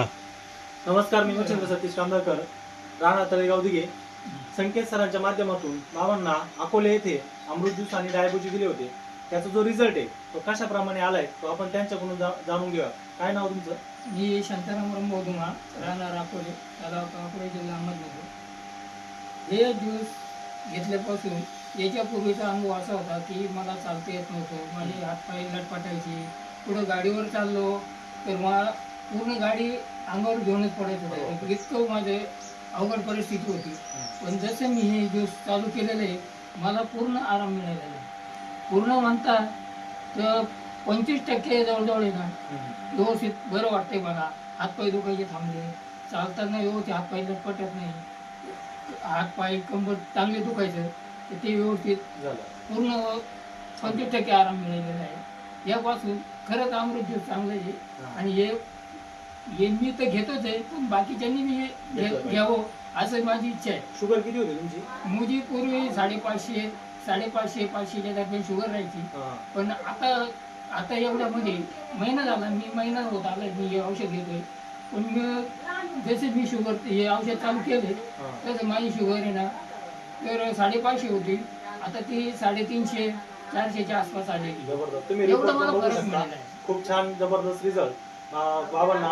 नमस्कार मी मच्छिंद्र सतीश कांदळकर राणा तळेगाव दिघे. संकेत सरांच्या माध्यमातून बाबांना अकोले येथे अमृत ज्यूस आणि डायबुजी दिले होते. त्याचा जो रिझल्ट आहे तो कशाप्रमाणे आलाय तो आपण त्यांच्याकडून जाणून घेऊया. काय नाव तुमचं? मी शांताराम रंबोधुमा राहणार अकोले तालुका अकोले जिल्हा अहमदनगर. हे ज्यूस घेतल्यापासून याच्यापूर्वीचा अनुभव असा होता की मला चालता येत नव्हतं. माझे हातपाय लटपटायचे. पुढं गाडीवर चाललो तर मला पूर्ण गाडी अंगावर घेऊनच पडायचं होतं. इतकं माझे अवघड परिस्थिती होती. पण जसं मी हे ज्यूस चालू केलेलं आहे मला पूर्ण आराम मिळालेला आहे. पूर्ण म्हणता तर पंचवीस टक्के जवळजवळ आहे ना व्यवस्थित बरं वाटतंय मला. हातपाय दुखायचे थांबले. चालताना व्यवस्थित हातपाय लटपटत नाही. हातपाय कंबर चांगले दुखायचं. तर ते व्यवस्थित झालं. पूर्ण पंचवीस टक्के आराम मिळालेला आहे. यापासून खरंच अमृत ज्यूस चांगलं आहे. आणि हे हे मी तर घेतोच आहे पण बाकीच्यांनी मी घे-. घ्यावं असं माझी इच्छा आहे. शुगर किती होती तुमची? मुझी पूर्वी साडेपाचशे साडेपाचशे पाचशेच्या दरम्यान शुगर राहायची. हा. पण आता आता एवढ्यामध्ये महिना झाला मी महिना होत आला मी हे औषध घेतोय. पण जसे मी शुगर हे औषध चालू केले हा. तसं माझी शुगर आहे ना तर साडेपाचशे होती. आता ती साडेतीनशे चारशेच्या आसपास आलेली. जबरदस्त. तुम्ही एवढं report मला बघू फरक शकता. मिळाला. आहे. खूप छान जबरदस्त रिझल्ट बाबांना